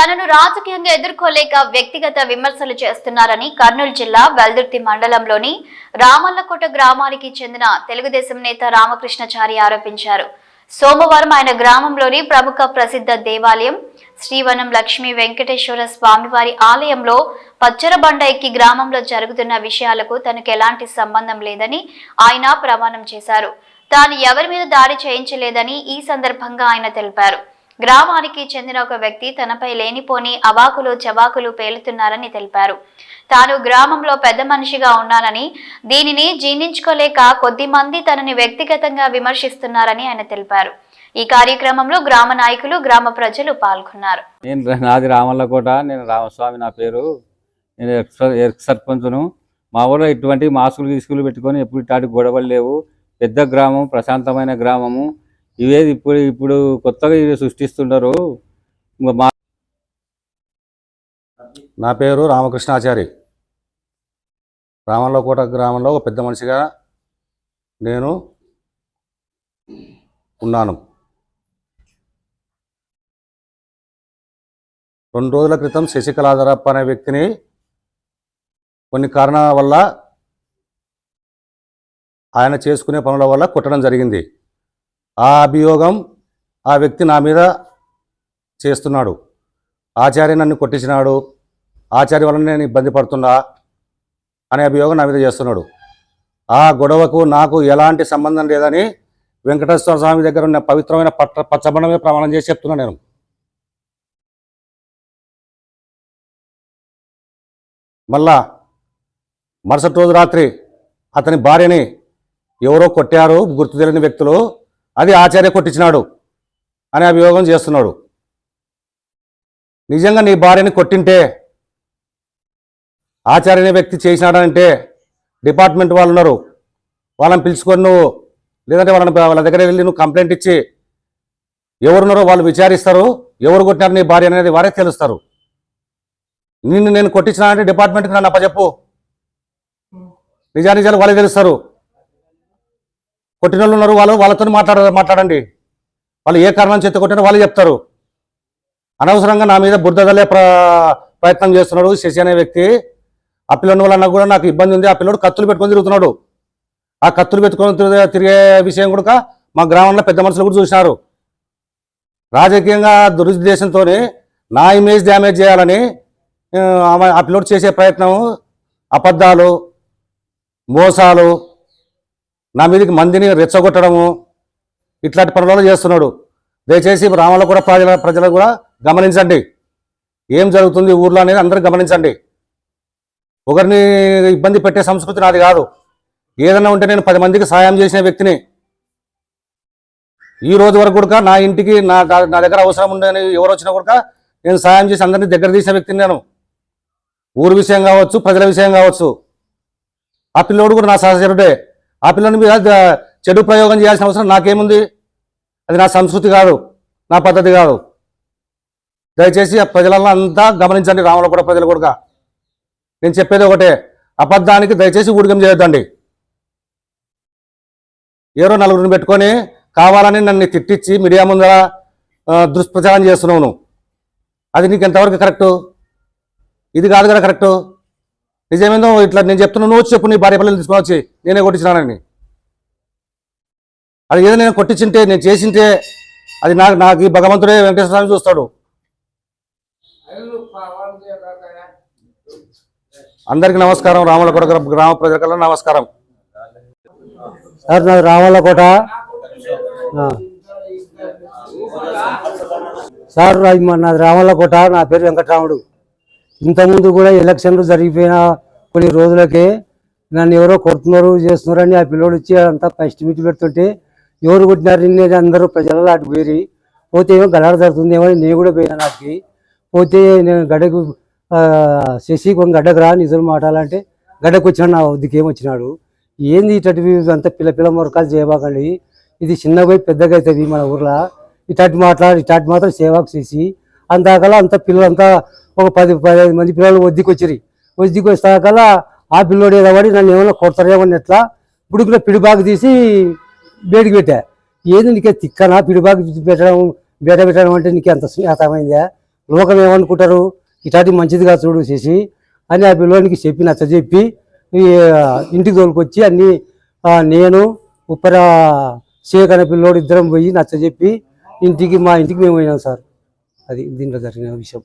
తనను రాజకీయంగా ఎదుర్కోలేక వ్యక్తిగత విమర్శలు చేస్తున్నారని కర్నూలు జిల్లా వెల్దుర్తి మండలంలోని రామల్లకోట గ్రామానికి చెందిన తెలుగుదేశం నేత రామకృష్ణచారి ఆరోపించారు. సోమవారం ఆయన గ్రామంలోని ప్రముఖ ప్రసిద్ధ దేవాలయం శ్రీవనం లక్ష్మీ వెంకటేశ్వర స్వామివారి ఆలయంలో పచ్చరబండ ఎక్కి గ్రామంలో జరుగుతున్న విషయాలకు తనకు ఎలాంటి సంబంధం లేదని ఆయన ప్రమాణం చేశారు. తాను ఎవరి మీద దాడి చేయించలేదని ఈ సందర్భంగా ఆయన తెలిపారు. గ్రామానికి చెందిన ఒక వ్యక్తి తనపై లేనిపోని అవాకులు చవాకులు పేలుతున్నారని తెలిపారు. తాను గ్రామంలో పెద్ద మనిషిగా ఉన్నానని దీనిని జీర్ణించుకోలేక కొద్ది మంది తనని వ్యక్తిగతంగా విమర్శిస్తున్నారని ఆయన తెలిపారు. ఈ కార్యక్రమంలో గ్రామ నాయకులు గ్రామ ప్రజలు పాల్గొన్నారు. నేను నాది రామల్లకోట. నేను రామస్వామి నా పేరు. నేను ఎక్స్ సర్పంచును. మా ఊళ్ళో ఇటువంటి మాస్కులు గీసుకులు పెట్టుకొని ఎప్పుడు ఇట్లాంటి గొడవలు లేవు. పెద్ద గ్రామం ప్రశాంతమైన గ్రామము. ఇవే ఇప్పుడు ఇప్పుడు కొత్తగా ఇవి సృష్టిస్తున్నారు. మా నా పేరు రామకృష్ణాచారి. రామల్లకోట గ్రామంలో ఒక పెద్ద మనిషిగా నేను ఉన్నాను. రెండు రోజుల క్రితం శశికళాధరప్ప అనే వ్యక్తిని కొన్ని కారణాల వల్ల ఆయన చేసుకునే పనుల వల్ల కొట్టడం జరిగింది. ఆ అభియోగం ఆ వ్యక్తి నా మీద చేస్తున్నాడు. ఆచార్య నన్ను కొట్టించినాడు. ఆచార్య వలన నేను ఇబ్బంది పడుతున్నా అనే అభియోగం నా మీద చేస్తున్నాడు. ఆ గొడవకు నాకు ఎలాంటి సంబంధం లేదని వెంకటేశ్వర స్వామి దగ్గర ఉన్న పవిత్రమైన పట్ట పచ్చబండమే ప్రమాణం చేసి చెప్తున్నా నేను. మళ్ళా మరుసటి రోజు రాత్రి అతని భార్యని ఎవరో కొట్టారు. గుర్తు తెలియని వ్యక్తులు అది ఆచార్య కొట్టించినాడు అనే అభియోగం చేస్తున్నాడు. నిజంగా నీ భార్యని కొట్టింటే ఆచార్య వ్యక్తి చేసినాడంటే డిపార్ట్మెంట్ వాళ్ళు ఉన్నారు. వాళ్ళని పిలుచుకొని నువ్వు లేదంటే వాళ్ళని వాళ్ళ దగ్గర వెళ్ళి నువ్వు కంప్లైంట్ ఇచ్చి ఎవరున్నారో వాళ్ళు విచారిస్తారు. ఎవరు కొట్టినారు నీ భార్య అనేది వారే తెలుస్తారు. నిన్ను నేను కొట్టించినానంటే డిపార్ట్మెంట్కి నన్ను అప్పచెప్పు. నిజానిజాలు వాళ్ళే తెలుస్తారు. కొట్టిన వాళ్ళు ఉన్నారు వాళ్ళు వాళ్ళతో మాట్లాడ మాట్లాడండి. వాళ్ళు ఏ కారణం చేత కొట్టినా వాళ్ళు చెప్తారు. అనవసరంగా నా మీద బురదలే ప్ర ప్రయత్నం చేస్తున్నాడు శశి అనే వ్యక్తి. ఆ పిల్లని వల్ల కూడా నాకు ఇబ్బంది ఉంది. ఆ పిల్లడు కత్తులు పెట్టుకొని తిరుగుతున్నాడు. ఆ కత్తులు పెట్టుకొని తిరిగే తిరిగే విషయం కూడా మా గ్రామంలో పెద్ద మనుషులు కూడా చూసినారు. రాజకీయంగా దురుద్దేశంతో నా ఇమేజ్ డ్యామేజ్ చేయాలని ఆ, ఆమె- ఆ పిల్లోడు చేసే ప్రయత్నం అబద్ధాలు మోసాలు నా మీదకి మందిని రెచ్చగొట్టడము ఇట్లాంటి పనులలో చేస్తున్నాడు. దయచేసి రామలో కూడా ప్రజల ప్రజలు కూడా గమనించండి. ఏం జరుగుతుంది ఊర్లో అనేది అందరూ గమనించండి. ఒకరిని ఇబ్బంది పెట్టే సంస్కృతి నాది కాదు. ఏదైనా ఉంటే నేను పది మందికి సాయం చేసిన వ్యక్తిని. ఈ రోజు వరకు కూడా నా ఇంటికి నా నా దగ్గర అవసరం ఉండని ఎవరు వచ్చినా కూడా నేను సాయం చేసి అందరినీ దగ్గర తీసిన వ్యక్తిని నేను. ఊరు విషయం కావచ్చు ప్రజల విషయం కావచ్చు. ఆ పిల్లోడు కూడా నా సహచరుడే. ఆ పిల్లల మీద చెడు ప్రయోగం చేయాల్సిన అవసరం నాకేముంది? అది నా సంస్కృతి కాదు నా పద్ధతి కాదు. దయచేసి ఆ ప్రజలను అంతా గమనించండి రామలకోట ప్రజలు కూడా. నేను చెప్పేది ఒకటే అబద్ధానికి దయచేసి ఊడికం చేయొద్దండి. ఏరో నలుగురిని పెట్టుకొని కావాలని నన్ను తిట్టించి మీడియా ముందర దుష్ప్రచారం చేస్తున్నావు అది నీకు ఎంతవరకు కరెక్టు? ఇది కాదు కదా కరెక్టు? నిజమేందో ఇట్లా నేను చెప్తున్నా నువ్వు చెప్పు నీ భార్య పిల్లలు తీసుకొని వచ్చి నేనే కొట్టించినానని అది ఏదో నేను కొట్టించింటే నేను చేసింటే అది నాకు నాకు ఈ భగవంతుడే వెంకటేశ్వర స్వామి చూస్తాడు. అందరికీ నమస్కారం రామలకోట గ్రామ ప్రజలకల్లా నమస్కారం. సార్ నాది రామలకోట సార్ నాది రామలకోట నా పేరు వెంకటరాముడు. ఇంతకుముందు కూడా ఎలక్షన్లు జరిగిపోయిన కొన్ని రోజులకే నన్ను ఎవరో కొడుతున్నారు చేస్తున్నారు అని ఆ పిల్లోడు వచ్చి అంతా ఫస్ట్ మీట్ పెడుతుంటే ఎవరు కొట్టినారు నిన్నేది అందరూ ప్రజలలో అటు పోయి పోతే ఏమో గలాడ జరుగుతుందేమో అని నేను కూడా పోయాను అటుకి పోతే నేను గడ్డకు శశి కొంచెం గడ్డకు రా నిజం మాట్లాడాలంటే గడ్డకు వచ్చినాడు నా వద్దకు ఏమొచ్చినాడు. ఏంది ఇటువంటి అంత పిల్ల పిల్ల మొరకాలు చేయబాకండి. ఇది చిన్నగా పోయి పెద్దగా అవుతుంది మన ఊర్లో. ఇటాటి మాట్లాడి ఇటాటి మాత్రం సేవకు చేసి అంతాకలా అంత పిల్లలంతా ఒక పది పదిహేను మంది పిల్లలు వద్దికొచ్చిరి వచ్చిరి ఆ పిల్లోడు ఏదో పడి నన్ను ఏమైనా కొడతారేమని ఎట్లా? పిడుగులో పిడిబాగు తీసి బేడికి పెట్టా. ఏది నీకే తిక్కనా? పిడిబాగు పెట్టడం బేట పెట్టడం అంటే నీకు ఎంత అర్థమైందా లోకం ఏమనుకుంటారు? ఇటాటి మంచిదిగా చూడు చేసి అని ఆ పిల్లోనికి చెప్పి నచ్చ చెప్పి ఇంటికి తోలుకొచ్చి అన్ని నేను ఉప్పర షేక్ అనే పిల్లోడు ఇద్దరం పోయి నచ్చ చెప్పి ఇంటికి మా ఇంటికి మేము పోయినాం సార్. అది దీంట్లో జరిగిన విషయం.